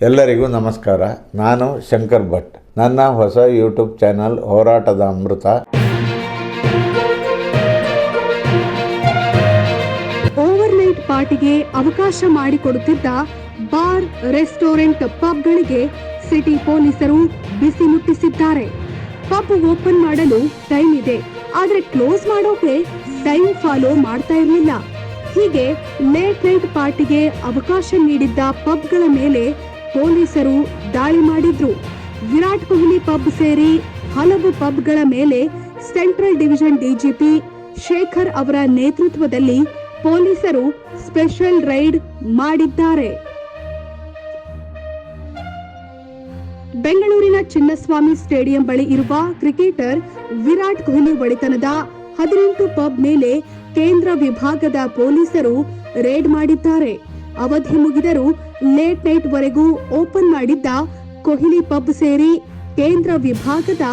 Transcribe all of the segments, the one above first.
ಎಲ್ಲರಿಗೂ ನಮಸ್ಕಾರ. ನಾನು ಶಂಕರ್ ಭಟ್. ನನ್ನ ಹೊಸ ಯೂಟ್ಯೂಬ್ ಚಾನಲ್ ಹೋರಾಟದ ಅಮೃತ. ಓವರ್ನೈಟ್ ಪಾರ್ಟಿಗೆ ಅವಕಾಶ ಮಾಡಿಕೊಡುತ್ತಿದ್ದ ಬಾರ್, ರೆಸ್ಟೋರೆಂಟ್, ಪಬ್ಗಳಿಗೆ ಸಿಟಿ ಪೊಲೀಸರು ಬಿಸಿ ಮುಟ್ಟಿಸಿದ್ದಾರೆ. ಪಬ್ ಓಪನ್ ಮಾಡಲು ಟೈಮ್ ಇದೆ. ಆದ್ರೆ ಕ್ಲೋಸ್ ಮಾಡೋಕೆ ಟೈಮ್ ಫಾಲೋ ಮಾಡ್ತಾ ಇರಲಿಲ್ಲ. ಹೀಗೆ ಲೇಟ್ ನೈಟ್ ಪಾರ್ಟಿಗೆ ಅವಕಾಶ ನೀಡಿದ್ದ ಪಬ್ಗಳ ಮೇಲೆ ಪೊಲೀಸರು ದಾಳಿ ಮಾಡಿದ್ರು. ವಿರಾಟ್ ಕೊಹ್ಲಿ ಪಬ್ ಸೇರಿ ಹಲವು ಪಬ್ಗಳ ಮೇಲೆ ಸೆಂಟ್ರಲ್ ಡಿವಿಷನ್ ಡಿಜಿಪಿ ಶೇಖರ್ ಅವರ ನೇತೃತ್ವದಲ್ಲಿ ಪೊಲೀಸರು ಸ್ಪೆಷಲ್ ರೈಡ್ ಮಾಡಿದ್ದಾರೆ. ಬೆಂಗಳೂರಿನ ಚಿನ್ನಸ್ವಾಮಿ ಸ್ಟೇಡಿಯಂ ಬಳಿ ಇರುವ ಕ್ರಿಕೆಟರ್ ವಿರಾಟ್ ಕೊಹ್ಲಿ ಒಡೆತನದ ಹದಿನೆಂಟು ಪಬ್ ಮೇಲೆ ಕೇಂದ್ರ ವಿಭಾಗದ ಪೊಲೀಸರು ರೇಡ್ ಮಾಡಿದ್ದಾರೆ. ಅವಧಿ ಮುಗಿದರೂ ಲೇಟ್ ನೈಟ್ ವರೆಗೂ ಓಪನ್ ಮಾಡಿದ್ದ ಕೊಹ್ಲಿ ಪಬ್ ಸೇರಿ ಕೇಂದ್ರ ವಿಭಾಗದ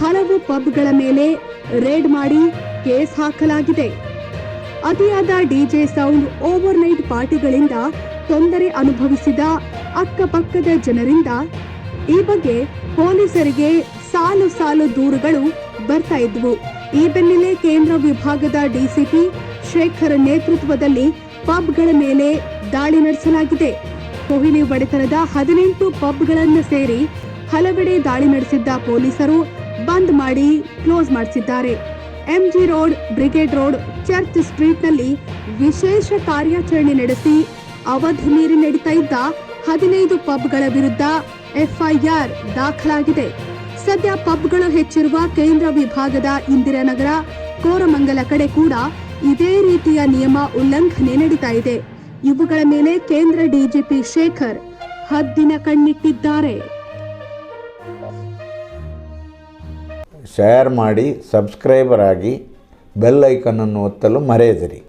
ಹಲವು ಪಬ್ಗಳ ಮೇಲೆ ರೇಡ್ ಮಾಡಿ ಕೇಸ್ ಹಾಕಲಾಗಿದೆ. ಅತಿಯಾದ ಡಿಜೆ ಸೌಂಡ್ ಓವರ್ ನೈಟ್ ಪಾರ್ಟಿಗಳಿಂದ ತೊಂದರೆ ಅನುಭವಿಸಿದ ಅಕ್ಕಪಕ್ಕದ ಜನರಿಂದ ಈ ಬಗ್ಗೆ ಪೊಲೀಸರಿಗೆ ಸಾಲು ಸಾಲು ದೂರುಗಳು ಬರ್ತಾ ಇದ್ವು. ಈ ಬೆನ್ನಲ್ಲೇ ಕೇಂದ್ರ ವಿಭಾಗದ ಡಿಸಿಪಿ ಶೇಖರ್ ನೇತೃತ್ವದಲ್ಲಿ ಪಬ್ಗಳ ಮೇಲೆ ದಾಳಿ ನಡೆಸಲಾಗಿದೆ. ಕೊಹ್ಲಿ ಒಡೆತನದ ಹದಿನೆಂಟು ಪಬ್ಗಳನ್ನು ಸೇರಿ ಹಲವೆಡೆ ದಾಳಿ ನಡೆಸಿದ್ದ ಪೊಲೀಸರು ಬಂದ್ ಮಾಡಿ ಕ್ಲೋಸ್ ಮಾಡಿಸಿದ್ದಾರೆ. MG Road, Brigade Road, Church ಸ್ಟ್ರೀಟ್ನಲ್ಲಿ ವಿಶೇಷ ಕಾರ್ಯಾಚರಣೆ ನಡೆಸಿ ಅವಧಿ ಮೀರಿ ನಡೀತಾ ಇದ್ದ ಹದಿನೈದು ಪಬ್ಗಳ ವಿರುದ್ಧ ಎಫ್ಐಆರ್ ದಾಖಲಾಗಿದೆ. ಸದ್ಯ ಪಬ್ಗಳು ಹೆಚ್ಚಿರುವ ಕೇಂದ್ರ ವಿಭಾಗದ ಇಂದಿರಾನಗರ, ಕೋರಮಂಗಲ ಕಡೆ ಕೂಡ ಇದೇ ರೀತಿಯ ನಿಯಮ ಉಲ್ಲಂಘನೆ ನಡೀತಾ ಇದೆ. ಇವುಗಳ ಮೇಲೆ ಕೇಂದ್ರ ಡಿಜಿಪಿ ಶೇಖರ್ ಹದ್ದಿನ ಕಣ್ಣಿಟ್ಟಿದ್ದಾರೆ. ಶೇರ್ ಮಾಡಿ ಸಬ್ಸ್ಕ್ರೈಬರ್ ಆಗಿ ಬೆಲ್ ಐಕನ್ ಅನ್ನು ಒತ್ತಲು ಮರೆಯದಿರಿ.